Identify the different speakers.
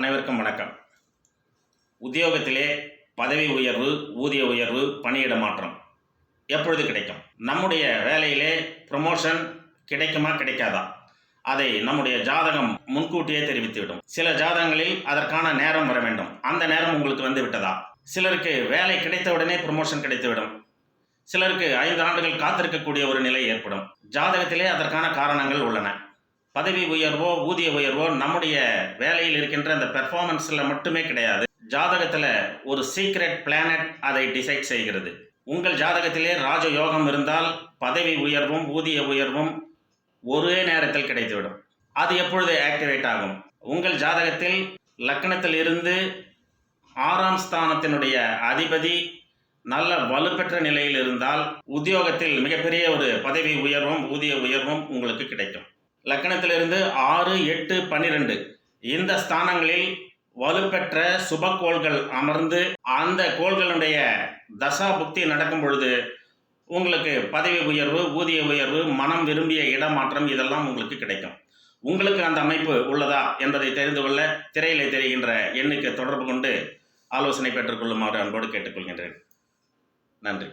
Speaker 1: அனைவருக்கும் வணக்கம். உத்தியோகத்திலே பதவி உயர்வு ஊதிய உயர்வு பணியிட மாற்றம் எப்பொழுது கிடைக்கும்? நம்முடைய வேலையிலே ப்ரமோஷன் கிடைக்குமா கிடைக்காதா? அதை நம்முடைய ஜாதகம் முன்கூட்டியே தெரிவித்துவிடும். சில ஜாதகங்களில் அதற்கான நேரம் வர வேண்டும். அந்த நேரம் உங்களுக்கு வந்து விட்டதா? சிலருக்கு வேலை கிடைத்தவுடனே ப்ரமோஷன் கிடைத்துவிடும். சிலருக்கு ஐந்து ஆண்டுகள் காத்திருக்கக்கூடிய ஒரு நிலை ஏற்படும். ஜாதகத்திலே அதற்கான காரணங்கள் உள்ளன. பதவி உயர்வோ ஊதிய உயர்வோ நம்முடைய வேலையில் இருக்கின்ற அந்த பெர்ஃபார்மன்ஸில் மட்டுமே கிடையாது. ஜாதகத்தில் ஒரு சீக்ரெட் பிளானட் அதை டிசைட் செய்கிறது. உங்கள் ஜாதகத்திலே ராஜ யோகம் இருந்தால் பதவி உயர்வும் ஊதிய உயர்வும் ஒரே நேரத்தில் கிடைத்துவிடும். அது எப்பொழுது ஆக்டிவேட் ஆகும்? உங்கள் ஜாதகத்தில் லக்னத்தில் இருந்து ஆறாம் ஸ்தானத்தினுடைய அதிபதி நல்ல வலுப்பெற்ற நிலையில் இருந்தால் உத்தியோகத்தில் மிகப்பெரிய ஒரு பதவி உயர்வும் ஊதிய உயர்வும் உங்களுக்கு கிடைக்கும். லக்கணத்திலிருந்து ஆறு எட்டு பன்னிரெண்டு. இந்த ஸ்தானங்களில் வலுப்பெற்ற சுபக்கோள்கள் அமர்ந்து அந்த கோள்களுடைய தசா புக்தி நடக்கும் பொழுது உங்களுக்கு பதவி உயர்வு ஊதிய உயர்வு மனம் விரும்பிய இடமாற்றம் இதெல்லாம் உங்களுக்கு கிடைக்கும். உங்களுக்கு அந்த அமைப்பு உள்ளதா என்பதை தெரிந்து கொள்ள திரையிலே தெரிகின்ற எண்ணுக்கு தொடர்பு கொண்டு ஆலோசனை பெற்றுக்கொள்ளுமாறு அன்போடு கேட்டுக்கொள்கின்றேன். நன்றி.